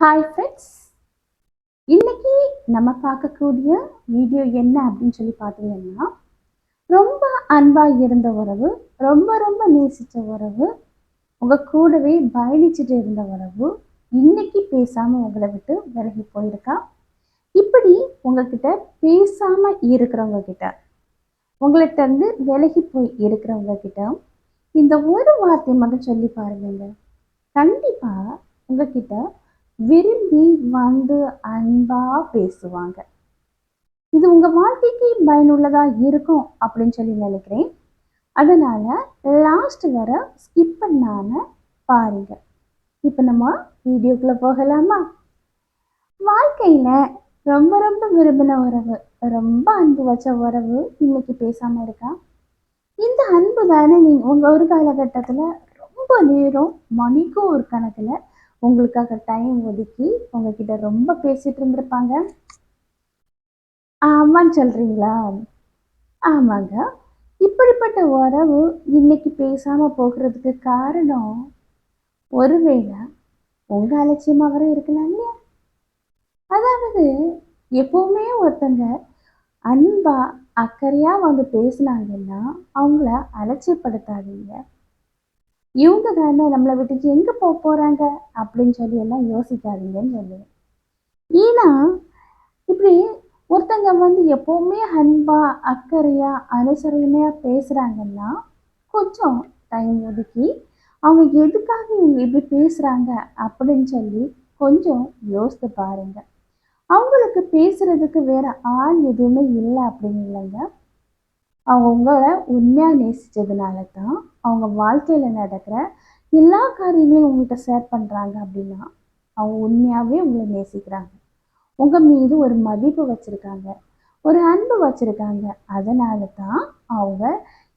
Hi friends இன்னைக்கு நம்ம பார்க்கக்கூடிய வீடியோ என்ன அப்படின்னு சொல்லி பார்த்தீங்கன்னா ரொம்ப அன்பாக இருந்த உறவு ரொம்ப ரொம்ப நேசித்த உறவு உங்கள் கூடவே பயணிச்சுட்டு இருந்த உறவு இன்னைக்கு பேசாமல் உங்களை விட்டு விலகி போயிருக்கா? இப்படி உங்ககிட்ட பேசாமல் இருக்கிறவங்க கிட்ட உங்கள்கிட்ட இருந்து விலகி போய் இருக்கிறவங்க கிட்ட இந்த ஒரு வார்த்தை மட்டும் சொல்லி பாருங்க. கண்டிப்பாக உங்ககிட்ட விரும்பி வந்து அன்பா பேசுவாங்க. இது உங்க வாழ்க்கைக்கு பயனுள்ளதா இருக்கும் அப்படின்னு சொல்லி நினைக்கிறேன். அதனால லாஸ்ட் வர ஸ்கிப் பண்ணாம பாருங்க. இப்போ நம்ம வீடியோக்குள்ள போகலாமா? வாழ்க்கையில ரொம்ப ரொம்ப விரும்பின உறவு ரொம்ப அன்பு வச்ச உறவு இன்னைக்கு பேசாம இருக்கா? இந்த அன்பு தானே நீங்க உங்க ஒரு காலகட்டத்துல ரொம்ப நேரம் மணிக்கும் ஒரு கணக்குல உங்களுக்காக டைம் ஒதுக்கி உங்ககிட்ட ரொம்ப பேசிட்டு இருந்திருப்பாங்க. ஆமான்னு சொல்றீங்களா? ஆமாங்க. இப்படிப்பட்ட உறவு இன்னைக்கு பேசாம போகிறதுக்கு காரணம் ஒருவேளை உங்க அலட்சியமா வர இருக்கலாம் இல்லையா? அதாவது எப்பவுமே ஒருத்தங்க அன்பா அக்கறையா வந்து பேசினாங்கன்னா அவங்கள அலட்சியப்படுத்தாதீங்க. இவங்க தானே நம்மளை விட்டுட்டு எங்க போக போறாங்க? அப்படின்னு சொல்லி எல்லாம் யோசிக்காதீங்கன்னு சொல்லுவேன். ஏன்னா இப்படி ஒருத்தங்க வந்து எப்பவுமே அன்பா அக்கறையா அனுசரணையா பேசுறாங்கன்னா கொஞ்சம் டைம் ஒதுக்கி அவங்க எதுக்காக இவங்க இப்படி பேசுறாங்க அப்படின்னு சொல்லி கொஞ்சம் யோசித்து பாருங்க. அவங்களுக்கு பேசுறதுக்கு வேற ஆள் எதுவுமே இல்லை அப்படின்னு இல்லைங்க. அவங்க உங்களை உண்மையாக நேசித்ததுனால தான் அவங்க வாழ்க்கையில் நடக்கிற எல்லா காரியங்களையும் உங்கள்கிட்ட ஷேர் பண்ணுறாங்க அப்படின்னா அவங்க உண்மையாகவே உங்களை நேசிக்கிறாங்க. உங்கள் மீது ஒரு மதிப்பு வச்சுருக்காங்க. ஒரு அன்பு வச்சுருக்காங்க. அதனால தான் அவங்க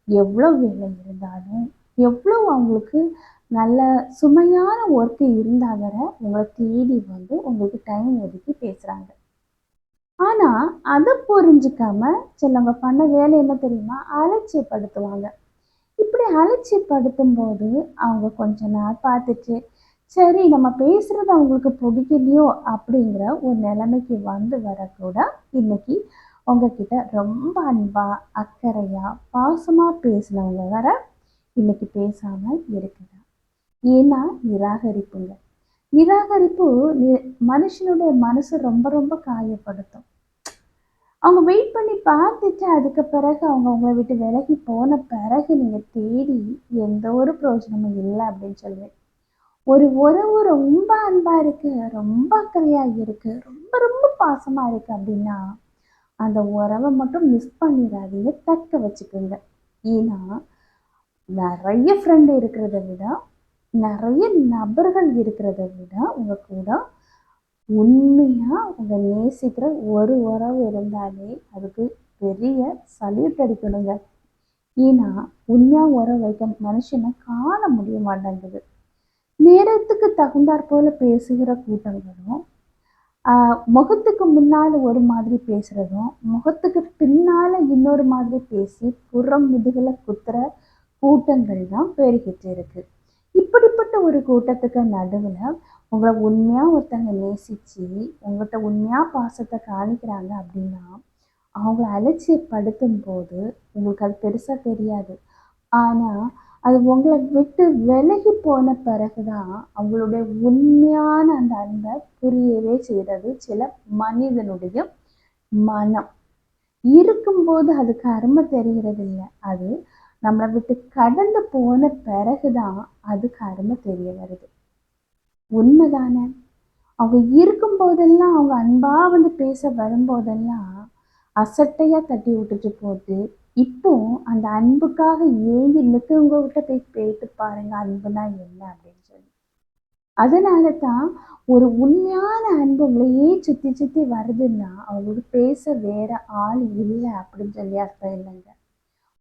எவ்வளோ வேலை இருந்தாலும் எவ்வளோ அவங்களுக்கு நல்ல சுமையான ஒர்க்கு இருந்தால் வர உங்களை தேடி வந்து உங்களுக்கு டைம் ஒதுக்கி பேசுகிறாங்க ஆனால் அதை புரிஞ்சுக்காம சிலவங்க பண்ண வேலை என்ன தெரியுமா? அலட்சியப்படுத்துவாங்க. இப்படி அலட்சியப்படுத்தும் போது அவங்க கொஞ்ச நாள் பார்த்துட்டு சரி நம்ம பேசுறது அவங்களுக்கு பிடிக்கலையோ? அப்படிங்கிற ஒரு நிலைமைக்கு வந்து வரக்கூட இன்னைக்கு உங்ககிட்ட ரொம்ப அன்பா அக்கறையா பாசமா பேசினவங்க வர இன்னைக்கு பேசாம இருக்குது ஏன்னா நிராகரிப்புங்க. நிராகரிப்பு நி- மனுஷனுடைய மனசு ரொம்ப ரொம்ப காயப்படுத்தும். அவங்க வெயிட் பண்ணி பார்த்துட்டு அதுக்கு பிறகு அவங்க உங்களை விட்டு விலகி போன பிறகு நீங்கள் தேடி எந்த ஒரு பிரயோஜனமும் இல்லை அப்படின்னு சொல்லுவேன். ஒரு உறவு ரொம்ப அன்பாக இருக்குது ரொம்ப அக்கறையாக இருக்குது ரொம்ப ரொம்ப பாசமாக இருக்குது அப்படின்னா அந்த உறவை மட்டும் மிஸ் பண்ணிடாதீங்க தக்க வச்சுக்கோங்க. ஏன்னா நிறைய ஃப்ரெண்டு இருக்கிறத விட நிறைய நபர்கள் இருக்கிறத விட உங்கள் கூட உண்மையா உங்க நேசிக்கிற ஒரு உறவு இருந்தாலே அதுக்கு பெரிய சல்யூட் அடிக்கணுங்க. ஏன்னா உண்மையா உறவு வைக்க மனுஷனை காண முடிய மாட்டேங்குது. நேரத்துக்கு தகுந்தாற் போல பேசுகிற கூட்டங்களும் ஆஹ் முகத்துக்கு முன்னால ஒரு மாதிரி பேசுறதும் முகத்துக்கு பின்னால இன்னொரு மாதிரி பேசி புறம் முதுகுல குத்துற கூட்டங்கள் தான் பெருகிட்டு இருக்கு. இப்படிப்பட்ட ஒரு கூட்டத்துக்கு நடுவுல உங்களை உண்மையா ஒருத்தங்க நேசிச்சு உங்கள்கிட்ட உண்மையா பாசத்தை காணிக்கிறாங்க அப்படின்னா அவங்கள அலட்சியப்படுத்தும் போது உங்களுக்கு அது பெருசா தெரியாது. ஆனா அது உங்களை விட்டு விலகி போன பிறகுதான் அவங்களுடைய உண்மையான அந்த அன்பை புரியவே செய்கிறது சில மனிதனுடைய மனம். இருக்கும்போது அதுக்கு அருமை தெரிகிறது இல்லை அது நம்மளை விட்டு கடந்து போன பிறகுதான் அதுக்கு அருமை தெரிய வருது. உண்மைதானே? அவங்க இருக்கும்போதெல்லாம் அவங்க அன்பா வந்து பேச வரும்போதெல்லாம் அசட்டையா தட்டி விட்டுட்டு போட்டு இப்போ அந்த அன்புக்காக ஏங்கி நிற்கிறவங்க கிட்ட போய் கேட்டு பாருங்க அன்புனா என்ன அப்படின்னு சொல்லி. அதனால தான் ஒரு உண்மையான அன்பு உங்களையே சுத்தி சுத்தி வருதுன்னா அவங்களுக்கு பேச வேற ஆள் இல்லை அப்படின்னு சொல்லி அர்த்தம் இல்லைங்க.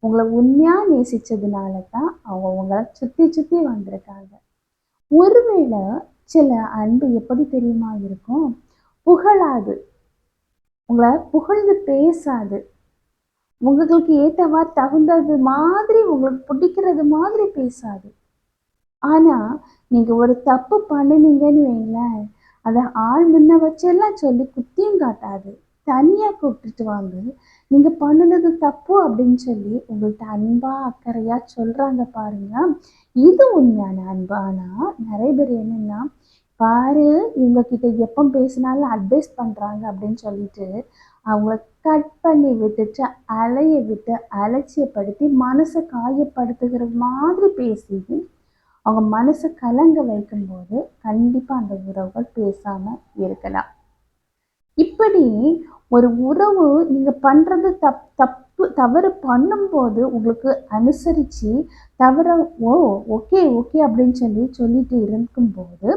உங்களை உண்மையா நேசிச்சதுனால தான் அவங்க உங்களை சுத்தி சுத்தி வந்திருக்காங்க. ஒருவேளை சில அன்பு எப்படி தெரியுமா இருக்கும்? புகழாது. உங்களை புகழ்ந்து பேசாது. உங்களுக்கு ஏற்றவா தகுந்தது மாதிரி உங்களுக்கு பிடிக்கிறது மாதிரி பேசாது. ஆனா நீங்கள் ஒரு தப்பு பண்ணினீங்கன்னு வைங்களேன் அதை ஆள் முன்ன வச்செல்லாம் சொல்லி குத்தியும் காட்டாது. தனியாக கூப்பிட்டுட்டு வாங்க. நீங்கள் பண்ணுனது தப்பு அப்படின்னு சொல்லி உங்கள்கிட்ட அன்பா அக்கறையாக சொல்கிறாங்க பாருங்க. இது உண்மையான அன்பு. ஆனால் நிறைய பேர் என்னென்னா பாரு இவங்கக்கிட்ட எப்போ பேசினாலும் அட்வைஸ் பண்ணுறாங்க அப்படின்னு சொல்லிட்டு அவங்கள கட் பண்ணி விட்டுட்டு அலைய விட்டு அலட்சியப்படுத்தி மனசை காயப்படுத்துகிற மாதிரி பேசி அவங்க மனசை கலங்க வைக்கும்போது கண்டிப்பாக அந்த உறவுகள் பேசாமல் இருக்கலாம். இப்படி ஒரு உறவு நீங்கள் பண்ணுறது தப் தப்பு தவறு பண்ணும்போது உங்களுக்கு அனுசரித்து தவற ஓ ஓகே ஓகே அப்படின்னு சொல்லி சொல்லிட்டு இருக்கும்போது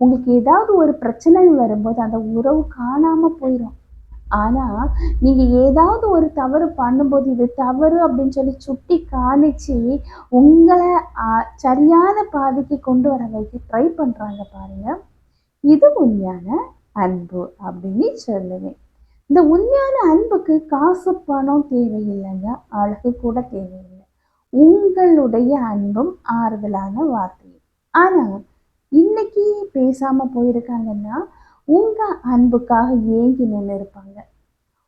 உங்களுக்கு ஏதாவது ஒரு பிரச்சனை வரும்போது அந்த உறவு காணாமல் போயிடும் ஆனால் நீங்கள் ஏதாவது ஒரு தவறு பண்ணும்போது இது தவறு அப்படின்னு சொல்லி சுட்டி காணிச்சு உங்களை சரியான பாதைக்கு கொண்டு வர வைக்க ட்ரை பண்ணுறாங்க பாருங்கள் இது உண்மையான அன்பு அப்படின்னு சொல்லுவேன். இந்த உண்மையான அன்புக்கு காசு பணம் தேவையில்லைங்க. அழகு கூட தேவையில்லை. உங்களுடைய அன்பும் ஆறுதலான வார்த்தை ஆனால் இன்னைக்கு பேசாம போயிருக்காங்கன்னா உங்க அன்புக்காக ஏங்கி நின்று இருப்பாங்க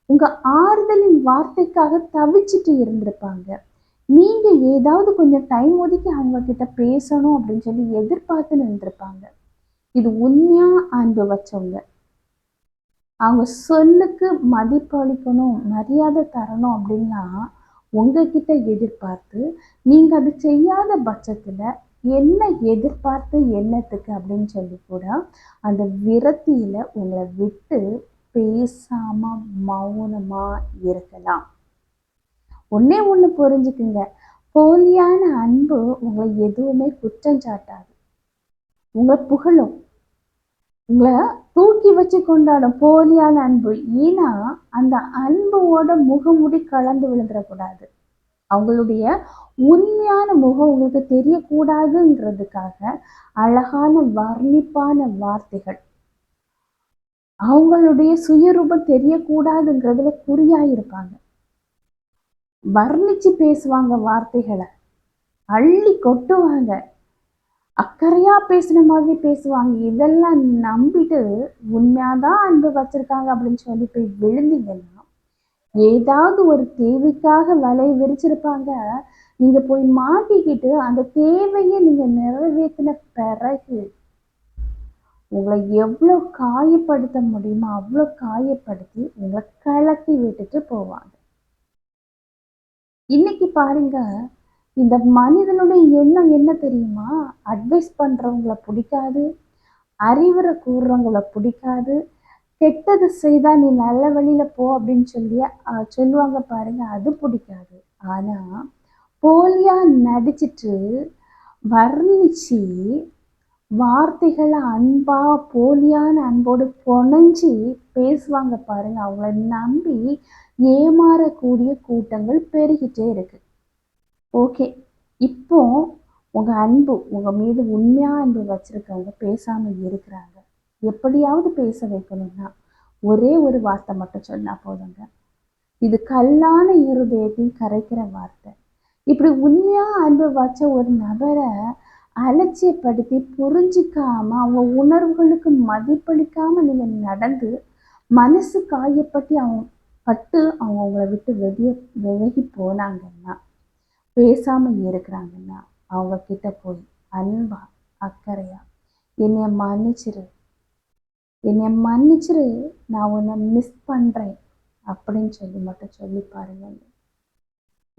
உங்க ஆறுதலின் வார்த்தைக்காக தவிச்சிட்டு இருந்திருப்பாங்க. நீங்கள் ஏதாவது கொஞ்சம் டைம் ஒதுக்கி அவங்க கிட்ட பேசணும் அப்படின்னு சொல்லி எதிர்பார்த்து நின்றுருப்பாங்க. இது உண்மையா அன்பு வச்சவங்க? அவங்க சொல்லுக்கு மதிப்பு அளிக்கணும் மரியாதை தரணும் அப்படின்னா உங்ககிட்ட எதிர்பார்த்து நீங்கள் அது செய்யாத பட்சத்தில் என்ன எதிர்பார்த்து என்னத்துக்கு அப்படின்னு சொல்லி கூட அந்த விரத்தியில் உங்களை விட்டு பேசாமல் மௌனமாக இருக்கலாம். ஒன்றே ஒன்று புரிஞ்சுக்குங்க. போலியான அன்பு உங்களை எதுவுமே குற்றம் சாட்டாது. உங்களை புகழும். உங்களை தூக்கி வச்சு கொண்டாடும் போலியான அன்பு. ஏன்னா அந்த அன்போட முகமுடி கலந்து விழுந்துடக்கூடாது. அவங்களுடைய உண்மையான முகம் உங்களுக்கு தெரியக்கூடாதுங்கிறதுக்காக அழகான வர்ணிப்பான வார்த்தைகள். அவங்களுடைய சுயரூபம் தெரியக்கூடாதுங்கிறதுல குறியாயிருப்பாங்க. வர்ணிச்சு பேசுவாங்க வார்த்தைகளை. அள்ளி கொட்டுவாங்க. அக்கறையா பேசுன மாதிரி பேசுவாங்க. இதெல்லாம் நம்பிட்டு உண்மையாதான் அன்பு வச்சிருக்காங்க அப்படின்னு சொல்லி போய் விழுந்தீங்கன்னா ஏதாவது ஒரு தேவைக்காக வலை விரிச்சிருப்பாங்க. நீங்க போய் மாட்டிக்கிட்டு அந்த தேவையை நீங்க நிறைவேற்றின பிறகு உங்களை எவ்வளோ காயப்படுத்த முடியுமோ அவ்வளோ காயப்படுத்தி உங்களை கலத்தி விட்டுட்டு போவாங்க. இன்னைக்கு பாருங்க இந்த மனிதனுடைய எண்ணம் என்ன தெரியுமா? அட்வைஸ் பண்றவங்கள பிடிக்காது அறிவுரை கூறுறவங்கள பிடிக்காது கெட்டது செய்தா நீ நல்ல வழியில போ அப்படின்னு சொல்லி சொல்லுவாங்க பாருங்க அது பிடிக்காது. ஆனா போலியா நடிச்சிட்டு வர்ணிச்சு வார்த்தைகளை அன்பா போலியான அன்போடு பொணஞ்சி பேசுவாங்க பாருங்க. அவங்கள நம்பி ஏமாறக்கூடிய கூட்டங்கள் பெருகிட்டே இருக்கு. ஓகே. இப்போ உங்கள் அன்பு உங்கள் மீது உண்மையாக அன்பு வச்சுருக்கவங்க பேசாமல் இருக்கிறாங்க. எப்படியாவது பேச வைக்கணும்னா ஒரே ஒரு வார்த்தை மட்டும் சொன்னால் போதுங்க. இது கல்லான இருதயத்தையும் கரைக்கிற வார்த்தை. இப்படி உண்மையாக அன்பு வச்ச ஒரு நபரை அலட்சியப்படுத்தி புரிஞ்சிக்காம அவங்க உணர்வுகளுக்கு மதிப்பளிக்காம நீங்கள் நடந்து மனசு காயப்பட்டு அவங்க பட்டு அவங்க அவங்கள விட்டு வெளிய விலகி போனாங்கன்னா பேசாமல் இருக்கிறாங்கன்னா அவங்க கிட்ட போய் அன்பா அக்கறையா என்னை மன்னிச்சிரு. என்னை மன்னிச்சிரு. நான் உன்னை மிஸ் பண்ணுறேன் அப்படின்னு சொல்லி மட்டும் சொல்லி பாருங்கள்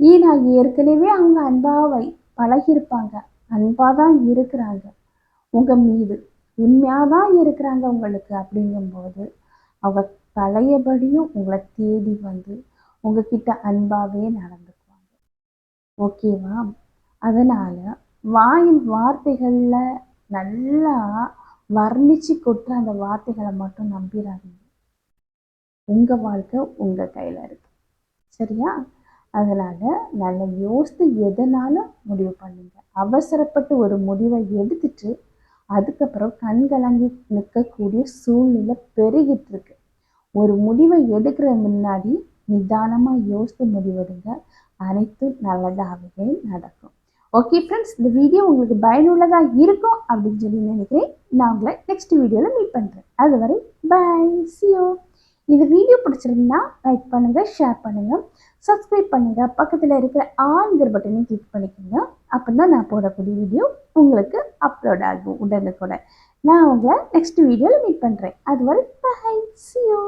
ஈனா ஏற்கனவே அவங்க அன்பாவை பழகியிருப்பாங்க. அன்பாக தான் இருக்கிறாங்க. உங்கள் மீது உண்மையாக தான் இருக்கிறாங்க உங்களுக்கு அப்படிங்கும்போது அவங்க பழையபடியும் உங்களை தேடி வந்து உங்ககிட்ட அன்பாகவே நடந்துக்குவாங்க. ஓகேவா? அதனால் வாயின் வார்த்தைகளில் நல்லா வர்ணிச்சு கொட்டுற அந்த வார்த்தைகளை மட்டும் நம்பிடாதீங்க உங்கள் வாழ்க்கை உங்கள் கையில் இருக்கு. சரியா? அதனால் நல்லா யோசித்து எதுனாலும் முடிவு பண்ணுங்க. அவசரப்பட்டு ஒரு முடிவை எடுத்துட்டு அதுக்கப்புறம் கண்கலங்கி நிற்கக்கூடிய சூழ்நிலை பெருகிட்டு இருக்கு. ஒரு முடிவை எடுக்கிற முன்னாடி நிதானமாக யோசித்து முடிவெடுங்க. அனைத்தும் நல்லதாகவே நடக்கும். ஓகே ஃப்ரெண்ட்ஸ் இந்த வீடியோ உங்களுக்கு பயனுள்ளதாக இருக்கும் அப்படின்னு சொல்லி நினைக்கிறேன். நான் உங்களை நெக்ஸ்ட் வீடியோவில் மீட் பண்ணுறேன் அதுவரை பாய் சியோ இது வீடியோ பிடிச்சிருந்தா லைக் பண்ணுங்கள் ஷேர் பண்ணுங்கள் சப்ஸ்கிரைப் பண்ணுங்கள் பக்கத்தில் இருக்கிற ஆங்கிற பட்டனையும் கிளிக் பண்ணிக்கோங்க. அப்போ தான் நான் போடக்கூடிய வீடியோ உங்களுக்கு அப்லோட் ஆகும் உடனுக்குடன். நான் உங்களை நெக்ஸ்ட் வீடியோவில் மீட் பண்ணுறேன் அதுவரை பாய் சியோ